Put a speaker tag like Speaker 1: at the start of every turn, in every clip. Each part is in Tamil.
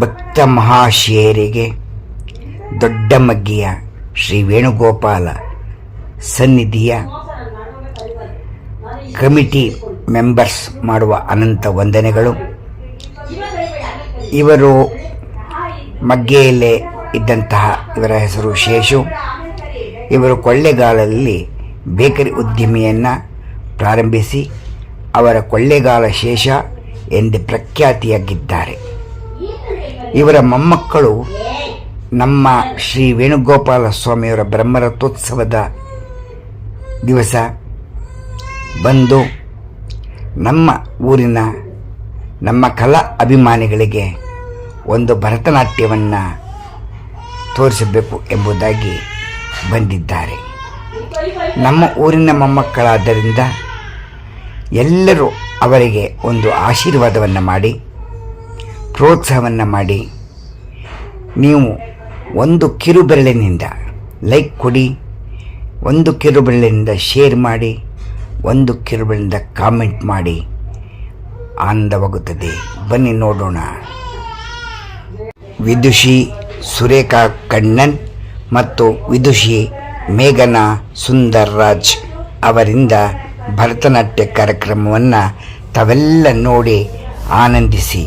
Speaker 1: ಭಕ್ತ ಮಹಾಶಯರಿಗೆ ದೊಡ್ಡ ಮಗ್ಗಿಯ ಶ್ರೀ ವೇಣುಗೋಪಾಲ ಸನ್ನಿಧಿಯ ಕಮಿಟಿ ಮೆಂಬರ್ಸ್ ಮಾಡುವ ಅನಂತ ವಂದನೆಗಳು. ಇವರು ಮಗ್ಗೆಯಲ್ಲೇ ಇದ್ದಂತಹ ಇವರ ಹೆಸರು ಶೇಷು. ಇವರು ಕೊಳ್ಳೆಗಾಲದಲ್ಲಿ ಬೇಕರಿ ಉದ್ಯಮಿಯನ್ನು ಪ್ರಾರಂಭಿಸಿ ಅವರ ಕೊಳ್ಳೆಗಾಲ ಶೇಷ ಎಂದು ಪ್ರಖ್ಯಾತಿಯಾಗಿದ್ದಾರೆ. ಇವರ ಮೊಮ್ಮಕ್ಕಳು ನಮ್ಮ ಶ್ರೀ ವೇಣುಗೋಪಾಲ ಸ್ವಾಮಿಯವರ ಬ್ರಹ್ಮರಥೋತ್ಸವದ ದಿವಸ ಬಂದು ನಮ್ಮ ಊರಿನ ನಮ್ಮ ಕಲಾ ಅಭಿಮಾನಿಗಳಿಗೆ ಒಂದು ಭರತನಾಟ್ಯವನ್ನು ತೋರಿಸಬೇಕು ಎಂಬುದಾಗಿ ಬಂದಿದ್ದಾರೆ. ನಮ್ಮ ಊರಿನ ಮೊಮ್ಮಕ್ಕಳಾದ್ದರಿಂದ ಎಲ್ಲರೂ ಅವರಿಗೆ ಒಂದು ಆಶೀರ್ವಾದವನ್ನು ಮಾಡಿ ಪ್ರೋತ್ಸಾಹವನ್ನು ಮಾಡಿ. ನೀವು ಒಂದು ಕಿರುಬೆರಳಿನಿಂದ ಲೈಕ್ ಕೊಡಿ, ಒಂದು ಕಿರುಬೆರಳಿನಿಂದ ಶೇರ್ ಮಾಡಿ, ಒಂದು ಕಿರುಬೆರಳಿನಿಂದ ಕಾಮೆಂಟ್ ಮಾಡಿ. ಆನಂದವಾಗುತ್ತದೆ. ಬನ್ನಿ ನೋಡೋಣ. ವಿದುಷಿ ಸುರೇಖಾ ಕಣ್ಣನ್ ಮತ್ತು ವಿದುಷಿ ಮೇಘನಾ ಸುಂದರ್ ರಾಜ್ ಅವರಿಂದ ಭರತನಾಟ್ಯ ಕಾರ್ಯಕ್ರಮವನ್ನು ತಾವೆಲ್ಲ ನೋಡಿ ಆನಂದಿಸಿ.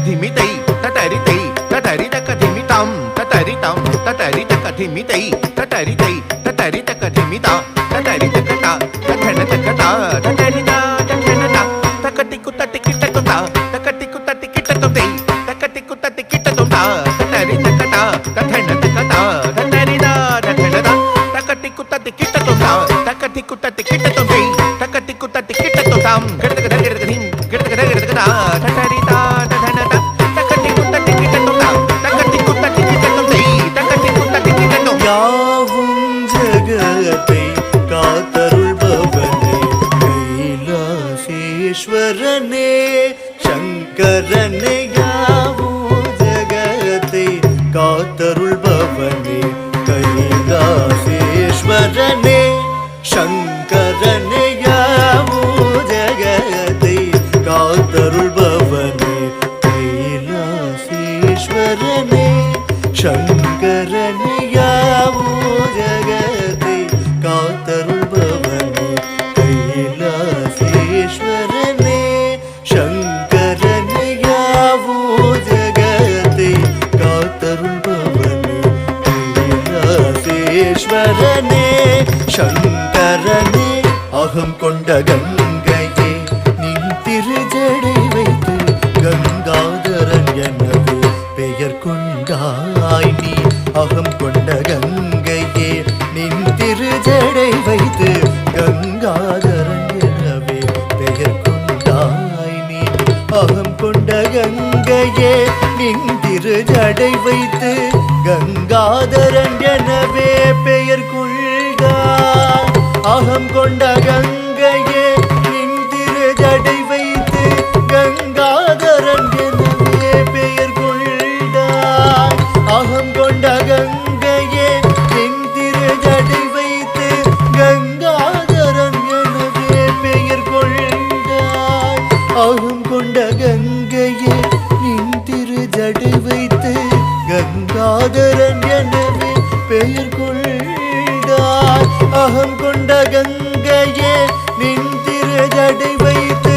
Speaker 2: కధిమితై తటరితై తటరిత కధిమితాం తటరితాం తటరిత కధిమితై తటరితై తటరిత కధిమిత తటరిత కట తటన తకట తటరిత తటన తకటికు తటికి తకుత తకటికు తటికి తకుతై తకటికు తటికి తకుత తటరిత కట తటన తకట తటరిత తటన తకటికు తటికి తకుత తకటికు తటికి తకుత
Speaker 3: யாவும் ஜகத்தை காத்தருள்பவனே. கைலாசேஸ்வரனே சங்கரனே யாவும் ஜகத்தை காத்தருள்பவனே. கைலாசேஸ்வரனே சங்கரனே யாவும் ஜகத்தை காத்தருள்பவனே. கைலாசேஸ்வரனே சங்க ஜடை வைத்து கங்காதரன் எனவே பெயர் கொண்டாய் நீ. அகம் கொண்ட கங்கையே நின் ஜடை வைத்து கங்காதரன் எனவே பெயர் கொள்கா. அகம் கொண்ட கங்கை கங்காதரன் எனவே பெயர் கொண்டாய் அகம் கொண்ட கங்கையே நின் திரு ஜடை வைத்து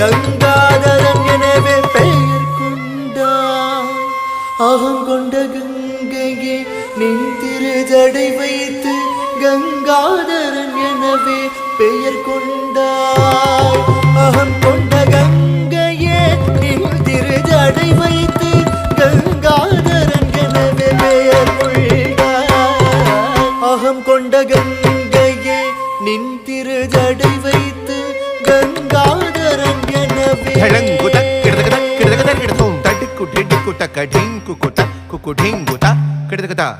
Speaker 3: கங்காதரன் எனவே பெயர் கொண்டார் அகம் கொண்ட கங்கையே நின் திருதடை வைத்து கங்காதரன் எனவே பெயர் கொண்டார் அகம் கொண்ட கங்கையே நின் திருதடை வைத்து
Speaker 2: ఢీంగు ఢీంగు తడతకత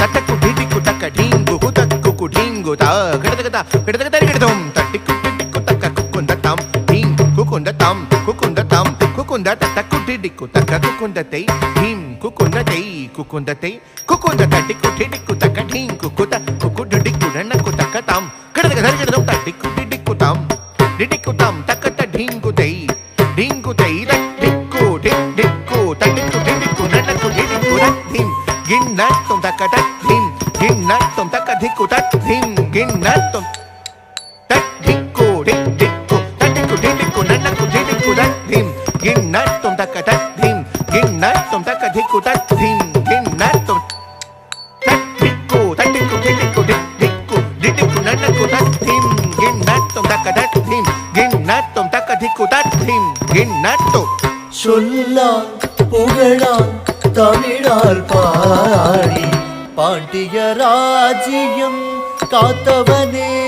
Speaker 2: తట్టకు ఢీటికు తక్క ఢీంగు తక్కుకు ఢీంగు తడతకత కడతకత కడతాం. తట్టికు టిట్టికు తక్క కుక్కుంద తాం. ఢీంగు కుకుంద తాం కుకుంద తాం. కుకుంద తట్టకు ఢీటికు తక్క కుకుంద తై ఢీం కుకుంద తై కుకుంద తై కుకుంద తట్టికు ఢీటికు తక్క ఢీంగు కుత కుకు ఢీటికు ఢన్నకు తక్క తాం కడతకత కడతాం. తట్టికు ఢీటికు తాం. ఢీటికు తాం తక్క తక టక్ ధిం గిన్ నట్ తుమ్ తక ధిక్కు టక్ ధిం గిన్ నట్ తుమ్ టక్ ధిక్కు డిక్ ధిక్కు టటిక్కు డిటిక్కు నన్నకు డిటిక్కు టక్ ధిం గిన్ నట్ తుమ్ తక టక్ ధిం గిన్ నట్ తుమ్ తక ధిక్కు టక్ ధిం గిన్ నట్ తుమ్ టక్ ధిక్కు టటిక్కు డిటిక్కు డిక్ ధిక్కు డిటిక్కు నన్నకు టక్ ధిం గిన్ నట్ తుమ్ తక టక్ ధిం గిన్ నట్ తుమ్ తక ధిక్కు టక్ ధిం గిన్ నట్ తుమ్
Speaker 3: பாண்டிய ராஜ்யம் காத்தவனே.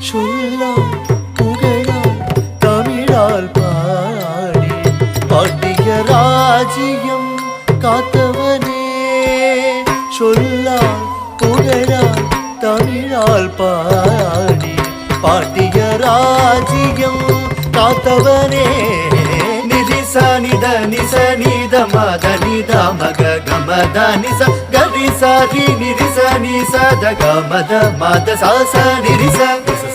Speaker 3: சொல்லால் புகழால் தமிழால் பாடி. பாண்டிய ராஜ்யம் காத்தவனே. சொல்லால் புகழால் தமிழால் பாடி. பாண்டிய ராஜ்யம் காத்தவனே. సని దని సని దమ దని దమ గమ దని స గని సారి నిరి సని స ద గ మద మద సా స నిరి స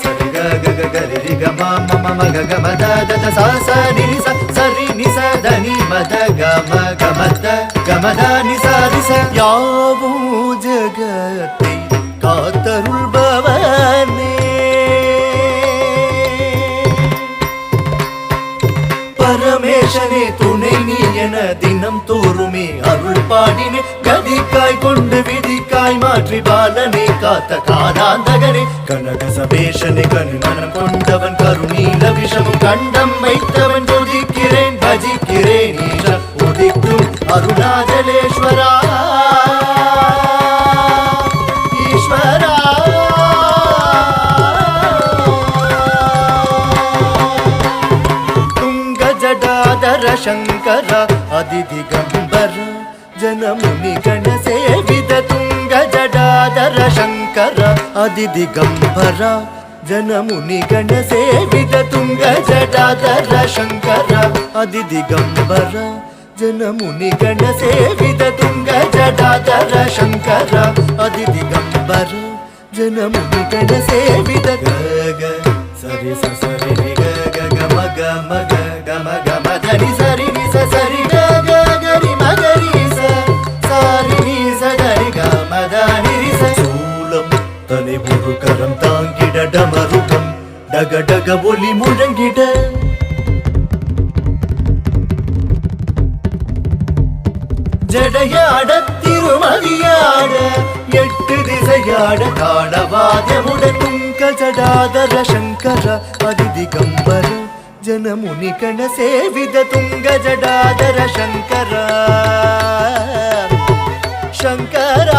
Speaker 3: స గ గ గ గ రి గ మ మ మ మ గ గ మ ద ద ద సా స నిరి స స రి ని స ద ని మ ద గ మ గ మ ద గ మ ని స రి స యావూ జగతి பரமேசனே துணை நீ என தினம் தோறுமே அருள் பாடினே. கதிக்காய் கொண்டு விதிக்காய் மாற்றி பாலனை காத்த காராந்தகனே கனக சபேஷனே கனிமனம் கொண்டவன் கருணீல விஷமும் கண்டம் வைத்தவன் शङ्कर अदिदिगम्बर जनमुनिगणसेविद तुङ्ग जडाधर शङ्कर अदिदिगम्बर जनमुनिगणसेविद तुंग जडाधर शङ्कर अदिदिगम्बर जनमुनिगणसेविद तुङ्ग जडाधर शङ्कर अदिदिगम्बर जनमुनिगणसेविद ग ग सरे सरे सरि ग గమ గమ గమ గమ గరి సరి రి సరి గ గరి మగరి స సారి ని స గరి గమ దాని రి స சூலம் தனை ஒரு கரம் தாங்கிட டமருகம் டக டக ஒலி முழங்கிட ஜடையாட எட்டு திசையாட தாளவாதமுடன் கஜடாதர சங்கர அதிதி கம்பரன் ಜನಮುನಿಗಣ ಸೇವಿದ ತುಂಗ ಜಡಾದರ ಶಂಕರ ಶಂಕರ